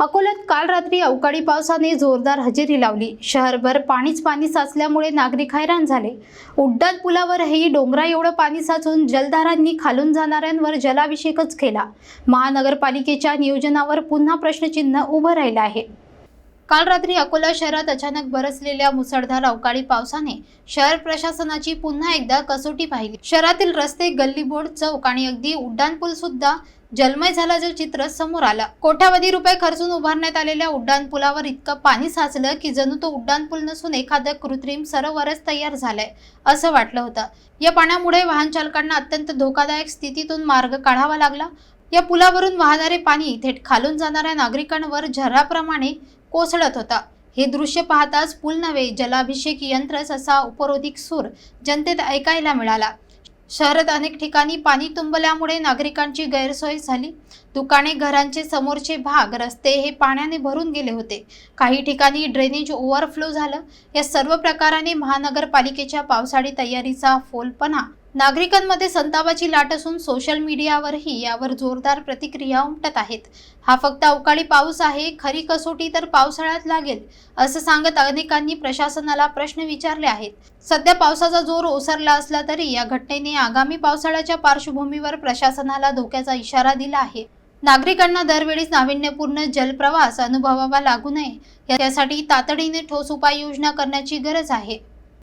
अकोल्यात काल रात्री अवकाळी पावसाने जोरदार हजेरी लावली. शहरभर पाणीच पाणी साचल्यामुळे नागरिक हैराण झाले. उड्डाण पुलावरही डोंगरा एवढं पाणी साचून जलधारांनी खालून जाणाऱ्यांवर जलाभिषेकच केला. महानगरपालिकेच्या नियोजनावर पुन्हा प्रश्नचिन्ह उभं राहिलं आहे. काल रात्री अकोला शहरात अचानक बरसलेल्या मुसळधार अवकाळी पावसाने शहर प्रशासनाची पुन्हा एकदा कसोटी पाहिली. शहरातील रस्ते गल्लीबोर्ड चौक आणि अगदी उड्डाणपूल सुद्धा जलमय झाल्याचं चित्र समोर आलं. कोट्यावधी रुपये खर्चून उभारण्यात आलेल्या उड्डाणपुलावर इतकं पाणी साचलं की जणू तो उड्डाणपूल नसून एखादं कृत्रिम सरोवरच तयार झालंय असं वाटलं होतं. या पाण्यामुळे वाहन चालकांना अत्यंत धोकादायक स्थितीतून मार्ग काढावा लागला. या पुलावरून वाहणारे पाणी थेट खालून जाणाऱ्या नागरिकांवर झराप्रमाणे कोसळत होता. हे दृश्य पाहताच पूल नव्हे जलाभिषेक यंत्रच असा उपरोधिक सूर जनतेत ऐकायला मिळाला. शहरात अनेक ठिकाणी पाणी तुंबल्यामुळे नागरिकांची गैरसोय झाली. दुकाने घरांचे समोरचे भाग रस्ते हे पाण्याने भरून गेले होते. काही ठिकाणी ड्रेनेज ओव्हरफ्लो झालं. या सर्व प्रकाराने महानगरपालिकेच्या पावसाळी तयारीचा फोलपणा नागरिकांमध्ये संतापाची लाट असून सोशल मीडियावरही यावर जोरदार प्रतिक्रिया उमटत आहेत. हा फक्त अवकाळी पाऊस आहे खरी कसोटी तर पावसाळ्यात लागेल असं सांगत अनेकांनी प्रशासनाला प्रश्न विचारले आहेत. सध्या पावसाचा जोर ओसरला असला तरी या घटनेने आगामी पावसाळ्याच्या पार्श्वभूमीवर प्रशासनाला धोक्याचा इशारा दिला आहे. नागरिकांना दरवेळीच नाविन्यपूर्ण जलप्रवास अनुभवावा लागू नये यासाठी तातडीने ठोस उपाययोजना करण्याची गरज आहे.